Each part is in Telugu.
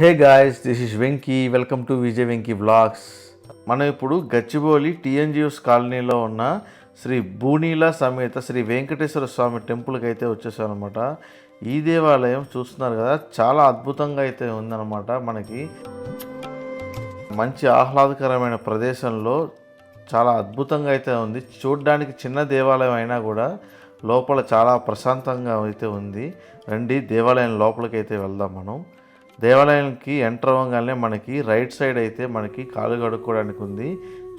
Hey guys this is Venky. Welcome to Vijay Venky vlogs మనం ఇప్పుడు గచ్చిబౌలి టీఎన్జిఎస్ కాలనీలో ఉన్న శ్రీ భూనీల సమేత శ్రీ వెంకటేశ్వర స్వామి టెంపుల్కి అయితే వచ్చేసాం అనమాట ఈ దేవాలయం చూస్తున్నారు కదా చాలా అద్భుతంగా అయితే ఉందన్నమాట మనకి. మంచి ఆహ్లాదకరమైన ప్రదేశంలో చాలా అద్భుతంగా అయితే ఉంది. చూడడానికి చిన్న దేవాలయం అయినా కూడా లోపల చాలా ప్రశాంతంగా అయితే ఉంది. రండి దేవాలయం లోపలికి అయితే వెళ్దాం మనం. దేవాలయానికి ఎంటర్ అవ్వగానే మనకి రైట్ సైడ్ అయితే మనకి కాలు కడుక్కోవడానికి ఉంది.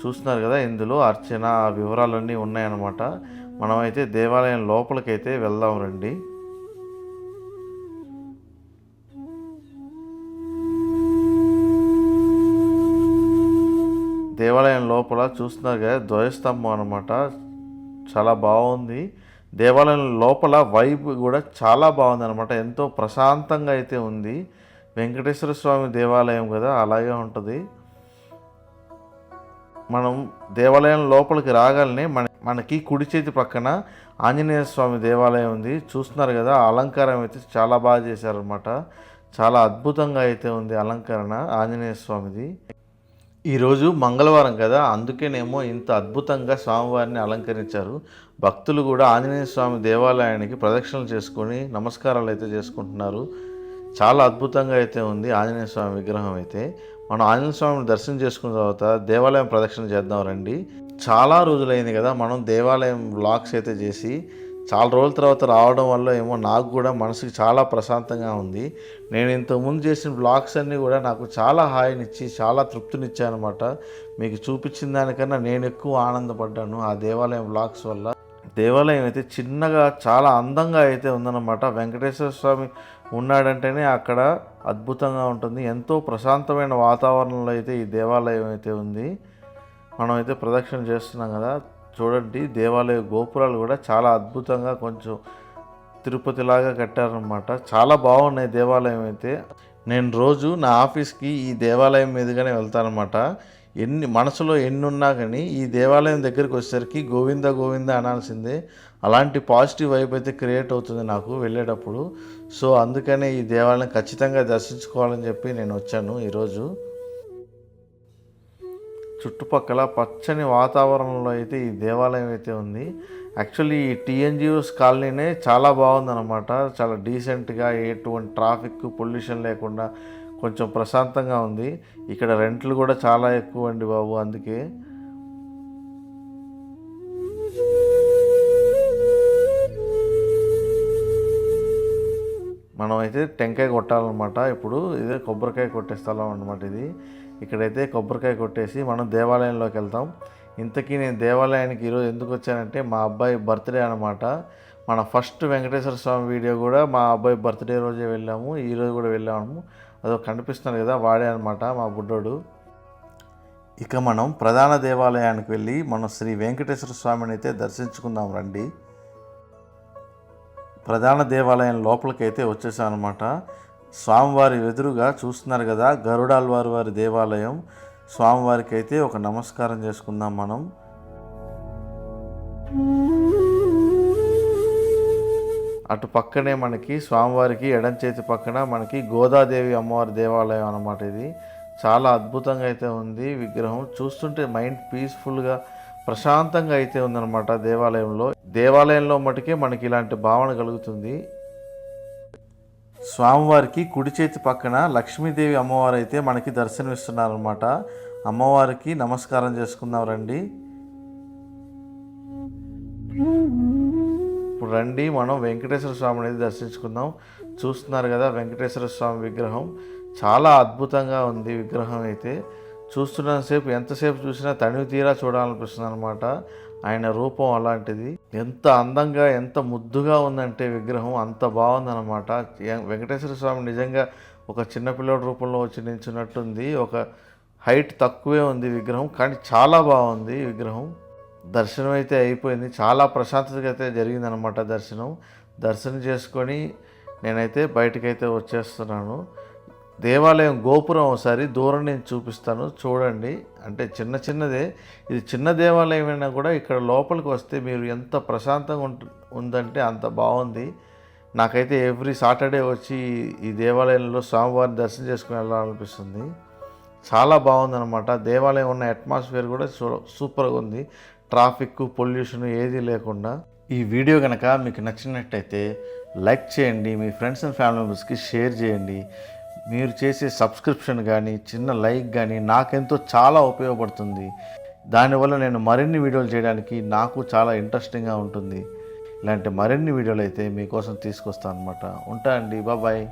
చూస్తున్నారు కదా ఇందులో అర్చన ఆ వివరాలన్నీ ఉన్నాయన్నమాట. మనమైతే దేవాలయం లోపలికైతే అయితే వెళ్దాం రండి. దేవాలయం లోపల చూస్తున్నారు కదా ధ్వజస్తంభం అనమాట చాలా బాగుంది. దేవాలయం లోపల వైబ్ కూడా చాలా బాగుంది అనమాట ఎంతో ప్రశాంతంగా అయితే ఉంది. వెంకటేశ్వర స్వామి దేవాలయం కదా అలాగే ఉంటుంది. మనం దేవాలయం లోపలికి రాగానే మన మనకి కుడి చేతి పక్కన ఆంజనేయ స్వామి దేవాలయం ఉంది. చూస్తున్నారు కదా ఆ అలంకారం అయితే చాలా బాగా చేశారనమాట చాలా అద్భుతంగా అయితే ఉంది అలంకరణ ఆంజనేయ స్వామిది. ఈరోజు మంగళవారం కదా అందుకేనేమో ఇంత అద్భుతంగా స్వామివారిని అలంకరించారు. భక్తులు కూడా ఆంజనేయ స్వామి దేవాలయానికి ప్రదక్షిణలు చేసుకొని నమస్కారాలు అయితే చేసుకుంటున్నారు. చాలా అద్భుతంగా అయితే ఉంది. ఆంజనేయ స్వామి విగ్రహం అయితే. మనం ఆంజనేయ స్వామిని దర్శనం చేసుకున్న తర్వాత దేవాలయం ప్రదక్షిణ చేద్దాం రండి. చాలా రోజులైంది కదా మనం దేవాలయం బ్లాగ్స్ అయితే చేసి చాలా రోజుల తర్వాత రావడం వల్ల ఏమో నాకు కూడా మనసుకి చాలా ప్రశాంతంగా ఉంది. నేను ఇంతకుముందు చేసిన బ్లాగ్స్ అన్నీ కూడా నాకు చాలా హాయినిచ్చి చాలా తృప్తినిచ్చాయనమాట మీకు చూపించిన దానికన్నా నేను ఎక్కువ ఆనందపడ్డాను ఆ దేవాలయం బ్లాగ్స్ వల్ల. దేవాలయం అయితే చిన్నగా చాలా అందంగా అయితే ఉందన్నమాట. వెంకటేశ్వర స్వామి ఉన్నాడంటేనే అక్కడ అద్భుతంగా ఉంటుంది. ఎంతో ప్రశాంతమైన వాతావరణంలో అయితే ఈ దేవాలయం అయితే ఉంది. మనం అయితే ప్రదక్షిణ చేస్తున్నాం కదా. చూడండి దేవాలయ గోపురాలు కూడా చాలా అద్భుతంగా కొంచెం తిరుపతిలాగా కట్టారనమాట చాలా బాగున్నాయి దేవాలయం అయితే. నేను రోజు నా ఆఫీస్కి ఈ దేవాలయం మీదుగానే వెళ్తానమాట ఎన్ని మనసులో ఎన్ని ఉన్నా కానీ ఈ దేవాలయం దగ్గరికి వచ్చేసరికి గోవింద గోవింద అనాల్సిందే. అలాంటి పాజిటివ్ వైబ్ అయితే క్రియేట్ అవుతుంది నాకు వెళ్ళేటప్పుడు. సో అందుకనే ఈ దేవాలయం ఖచ్చితంగా దర్శించుకోవాలని చెప్పి నేను వచ్చాను ఈరోజు. చుట్టుపక్కల పచ్చని వాతావరణంలో అయితే ఈ దేవాలయం అయితే ఉంది. యాక్చువల్లీ ఈ టీఎన్జిఓస్ కాలనీనే చాలా బాగుందన్నమాట. చాలా డీసెంట్గా ఎటువంటి ట్రాఫిక్ పొల్యూషన్ లేకుండా కొంచెం ప్రశాంతంగా ఉంది. ఇక్కడ రెంట్లు కూడా చాలా ఎక్కువ అండి బాబు అందుకే. మనం అయితే టెంకాయ కొట్టాలన్నమాట. ఇప్పుడు ఇదే కొబ్బరికాయ కొట్టే స్థలం అనమాట ఇది. ఇక్కడైతే కొబ్బరికాయ కొట్టేసి మనం దేవాలయంలోకి వెళ్తాం. ఇంతకీ నేను దేవాలయానికి ఈరోజు ఎందుకు వచ్చానంటే మా అబ్బాయి బర్త్డే అనమాట మన ఫస్ట్ వెంకటేశ్వర స్వామి వీడియో కూడా మా అబ్బాయి బర్త్డే రోజే వెళ్ళాము. ఈరోజు కూడా వెళ్ళాము. అదో కనిపిస్తున్నారు కదా వాడే అనమాట మా బుడ్డోడు. ఇక మనం ప్రధాన దేవాలయానికి వెళ్ళి మనం శ్రీ వెంకటేశ్వర స్వామిని అయితే దర్శించుకుందాం రండి. ప్రధాన దేవాలయం లోపలికి అయితే స్వామివారి ఎదురుగా చూస్తున్నారు కదా గరుడాల్వారి వారి దేవాలయం. స్వామివారికి అయితే ఒక నమస్కారం చేసుకుందాం మనం. అటు పక్కనే మనకి స్వామివారికి ఎడం చేతి పక్కన మనకి గోదాదేవి అమ్మవారి దేవాలయం అన్నమాట ఇది. చాలా అద్భుతంగా అయితే ఉంది విగ్రహం. చూస్తుంటే మైండ్ పీస్ఫుల్గా ప్రశాంతంగా అయితే ఉందన్నమాట దేవాలయంలో. దేవాలయంలో మటుకే మనకి ఇలాంటి భావన కలుగుతుంది. స్వామివారికి కుడి చేతి పక్కన లక్ష్మీదేవి అమ్మవారు అయితే మనకి దర్శనమిస్తున్నారనమాట అమ్మవారికి నమస్కారం చేసుకుందాం రండి. ఇప్పుడు రండి మనం వెంకటేశ్వర స్వామి అనేది దర్శించుకుందాం. చూస్తున్నారు కదా వెంకటేశ్వర స్వామి విగ్రహం. చాలా అద్భుతంగా ఉంది విగ్రహం అయితే. చూస్తున్నంతసేపు ఎంతసేపు చూసినా తనివి తీరా చూడాలనిపిస్తుంది అనమాట ఆయన రూపం అలాంటిది. ఎంత అందంగా ఎంత ముద్దుగా ఉందంటే విగ్రహం. అంత బాగుందన్నమాట. వెంకటేశ్వర స్వామి నిజంగా ఒక చిన్నపిల్లడి రూపంలో వచ్చి నించున్నట్టుంది. ఒక హైట్ తక్కువే ఉంది విగ్రహం కానీ చాలా బాగుంది విగ్రహం. దర్శనం అయితే అయిపోయింది. చాలా ప్రశాంతతగా అయితే జరిగిందనమాట దర్శనం. దర్శనం చేసుకొని నేనైతే బయటకైతే వచ్చేస్తున్నాను. దేవాలయం గోపురం ఒకసారి దూరం నేను చూపిస్తాను. చూడండి. అంటే చిన్న చిన్నదే. ఇది చిన్న దేవాలయం అయినా కూడా ఇక్కడ లోపలికి వస్తే మీరు ఎంత ప్రశాంతంగా ఉంటు ఉందంటే అంత బాగుంది. నాకైతే ఎవ్రీ సాటర్డే వచ్చి ఈ దేవాలయంలో స్వామివారిని దర్శనం చేసుకుని వెళ్ళాలనిపిస్తుంది. చాలా బాగుందన్నమాట. దేవాలయం ఉన్న అట్మాస్ఫియర్ కూడా సూ- సూపర్గా ఉంది. ట్రాఫిక్ పొల్యూషన్ ఏది లేకుండా ఈ వీడియో కనుక మీకు నచ్చినట్టయితే లైక్ చేయండి మీ ఫ్రెండ్స్ అండ్ ఫ్యామిలీ మెంబర్స్కి షేర్ చేయండి. మీరు చేసే సబ్స్క్రిప్షన్ కానీ చిన్న లైక్ కానీ నాకెంతో చాలా ఉపయోగపడుతుంది. దానివల్ల నేను మరిన్ని వీడియోలు చేయడానికి నాకు చాలా ఇంట్రెస్టింగ్గా ఉంటుంది. ఇలాంటి మరిన్ని వీడియోలు అయితే మీకోసం తీసుకొస్తాను అనమాట ఉంటా అండి బాబాయ్